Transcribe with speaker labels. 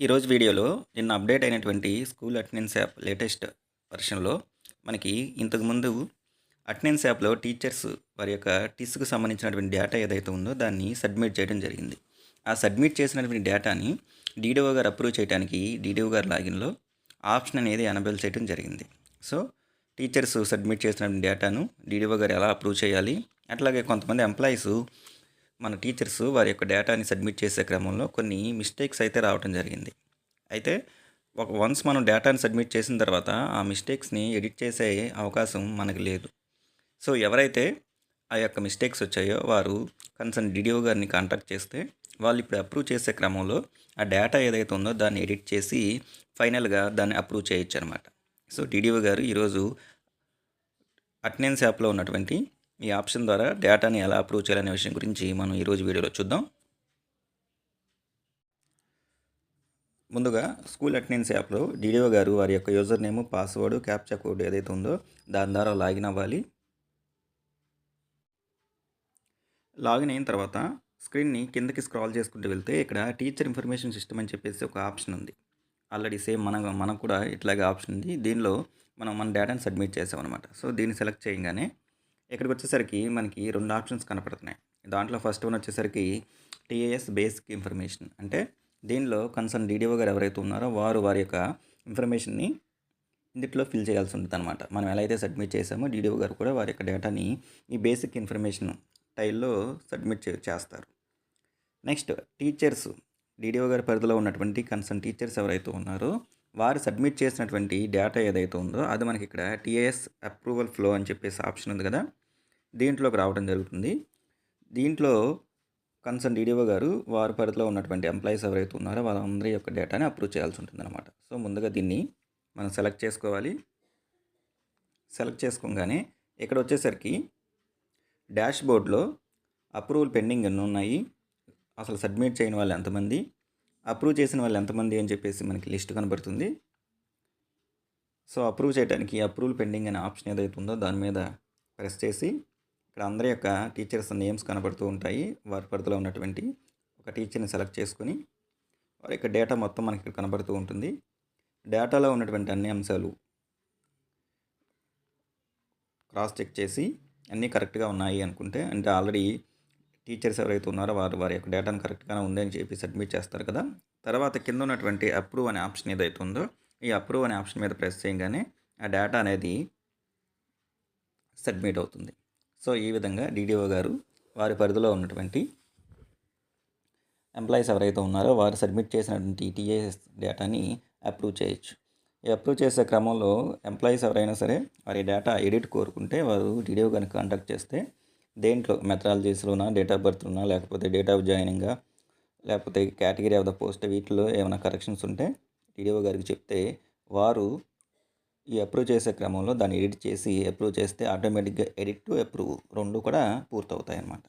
Speaker 1: ఈరోజు వీడియోలో నిన్న అప్డేట్ అయినటువంటి స్కూల్ అటెండెన్స్ యాప్ లేటెస్ట్ వర్షన్లో మనకి ఇంతకుముందు అటెండెన్స్ యాప్లో టీచర్స్ వారి యొక్క టీస్కు సంబంధించినటువంటి డేటా ఏదైతే ఉందో దాన్ని సబ్మిట్ చేయడం జరిగింది. ఆ సబ్మిట్ చేసినటువంటి డేటాని డీడీఓ గారు అప్రూవ్ చేయడానికి డీడీఓ గారు లాగిన్లో ఆప్షన్ అనేది ఎనబెల్ చేయడం జరిగింది. సో టీచర్స్ సబ్మిట్ చేసినటువంటి డేటాను డీడీఓ గారు ఎలా అప్రూవ్ చేయాలి? అట్లాగే కొంతమంది ఎంప్లాయీస్ మన టీచర్స్ వారి యొక్క డేటాని సబ్మిట్ చేసే క్రమంలో కొన్ని మిస్టేక్స్ అయితే రావడం జరిగింది. అయితే ఒక వన్స్ మనం డేటాని సబ్మిట్ చేసిన తర్వాత ఆ మిస్టేక్స్ని ఎడిట్ చేసే అవకాశం మనకు లేదు. సో ఎవరైతే ఆ యొక్క మిస్టేక్స్ వచ్చాయో వారు కన్సర్న్ డిడిఓ గారిని కాంటాక్ట్ చేస్తే వాళ్ళు ఇప్పుడు అప్రూవ్ చేసే క్రమంలో ఆ డేటా ఏదైతే ఉందో దాన్ని ఎడిట్ చేసి ఫైనల్గా దాన్ని అప్రూవ్ చేయొచ్చు అనమాట సో డిడిఓ గారు ఈరోజు అటెండెన్స్ యాప్లో ఉన్నటువంటి ఈ ఆప్షన్ ద్వారా డేటాని ఎలా అప్రూవ్ చేయాలనే విషయం గురించి మనం ఈరోజు వీడియోలో చూద్దాం. ముందుగా స్కూల్ అటెండెన్స్ యాప్లో డీడీఓ గారు వారి యొక్క user name password captcha code ఏదైతే ఉందో దాని ద్వారా లాగిన్ అవ్వాలి. లాగిన్ అయిన తర్వాత స్క్రీన్ని కిందకి స్క్రాల్ చేసుకుంటూ వెళ్తే ఇక్కడ టీచర్ ఇన్ఫర్మేషన్ సిస్టమ్ అని చెప్పేసి ఒక ఆప్షన్ ఉంది. ఆల్రెడీ సేమ్ మన మనకు కూడా ఇట్లాగే ఆప్షన్ ఉంది. దీనిలో మనం మన డేటాని సబ్మిట్ చేసామన్నమాట. సో దీన్ని సెలెక్ట్ చేయగానే ఇక్కడికి వచ్చేసరికి మనకి రెండు ఆప్షన్స్ కనపడుతున్నాయి. దాంట్లో ఫస్ట్ వన్ వచ్చేసరికి టీఏఎస్ బేసిక్ ఇన్ఫర్మేషన్. అంటే దీనిలో కన్సర్న్ డీడీఓ గారు ఎవరైతే ఉన్నారో వారు వారి యొక్క ఇన్ఫర్మేషన్ని ఇందులో ఫిల్ చేయాల్సి ఉంటుంది అనమాట మనం ఎలా అయితే సబ్మిట్ చేసామో డీడీఓ గారు కూడా వారి యొక్క డేటాని ఈ బేసిక్ ఇన్ఫర్మేషన్ టైల్లో సబ్మిట్ చే చేస్తారు. Next teachers. డీడీఓ గారి పరిధిలో ఉన్నటువంటి కన్సర్న్ టీచర్స్ ఎవరైతే ఉన్నారో వారు సబ్మిట్ చేసినటువంటి డేటా ఏదైతే ఉందో అది మనకి ఇక్కడ టీఏఎస్ అప్రూవల్ ఫ్లో అని చెప్పేసి ఆప్షన్ ఉంది కదా. దీంట్లోకి రావడం జరుగుతుంది. దీంట్లో కన్సర్న్ డీడీఓ గారు వారి పరిధిలో ఉన్నటువంటి ఎంప్లాయీస్ ఎవరైతే ఉన్నారో వాళ్ళందరి యొక్క డేటాని అప్రూవ్ చేయాల్సి ఉంటుంది అనమాట సో ముందుగా దీన్ని మనం సెలెక్ట్ చేసుకోవాలి. సెలెక్ట్ చేసుకోగానే ఇక్కడ వచ్చేసరికి డాష్ బోర్డ్లో అప్రూవల్ పెండింగ్ ఎన్ని ఉన్నాయి అసలు సబ్మిట్ చేయని వాళ్ళు ఎంతమంది? అప్రూవ్ చేసిన వాళ్ళు ఎంతమంది అని చెప్పేసి మనకి లిస్ట్ కనబడుతుంది. సో అప్రూవ్ చేయడానికి అప్రూవల్ పెండింగ్ అనే ఆప్షన్ ఏదైతే ఉందో దాని మీద ప్రెస్ చేసి ఇక్కడ అందరి యొక్క టీచర్స్ నేమ్స్ కనబడుతూ ఉంటాయి. వారి పరిధిలో ఉన్నటువంటి ఒక టీచర్ని సెలెక్ట్ చేసుకొని వారి యొక్క డేటా మొత్తం మనకి ఇక్కడ కనబడుతూ ఉంటుంది. డేటాలో ఉన్నటువంటి అన్ని అంశాలు క్రాస్ చెక్ చేసి అన్నీ కరెక్ట్గా ఉన్నాయి అనుకుంటే అంటే ఆల్రెడీ టీచర్స్ ఎవరైతే ఉన్నారో వారు వారి యొక్క డేటాను కరెక్ట్గానే ఉంది అని చెప్పి సబ్మిట్ చేస్తారు కదా. తర్వాత కింద ఉన్నటువంటి అప్రూవ్ అనే ఆప్షన్ ఏదైతే ఉందో ఈ అప్రూవ్ అనే ఆప్షన్ మీద ప్రెస్ చేయగానే ఆ డేటా అనేది సబ్మిట్ అవుతుంది. సో ఈ విధంగా డీడీఓ గారు వారి పరిధిలో ఉన్నటువంటి ఎంప్లాయీస్ ఎవరైతే ఉన్నారో వారు సబ్మిట్ చేసినటువంటి టీఏఎస్ డేటాని అప్రూవ్ చేయొచ్చు. ఈ అప్రూవ్ చేసే క్రమంలో ఎంప్లాయీస్ ఎవరైనా సరే వారి డేటా ఎడిట్ కోరుకుంటే వారు డీడీఓ గారిని కాంటాక్ట్ చేస్తే దేంట్లో మెథడాలజీస్లోనా డేట్ ఆఫ్ బర్త్లోనా లేకపోతే డేట్ ఆఫ్ జాయినింగా లేకపోతే కేటగిరీ ఆఫ్ ద పోస్ట్ వీటిలో ఏమైనా కరెక్షన్స్ ఉంటే డీడీఓ గారికి చెప్తే వారు ఈ అప్రూవ్ చేసే క్రమంలో దాన్ని ఎడిట్ చేసి అప్రూవ్ చేస్తే ఆటోమేటిక్గా ఎడిట్ టు అప్రూవ్ రెండు కూడా పూర్తవుతాయి అన్నమాట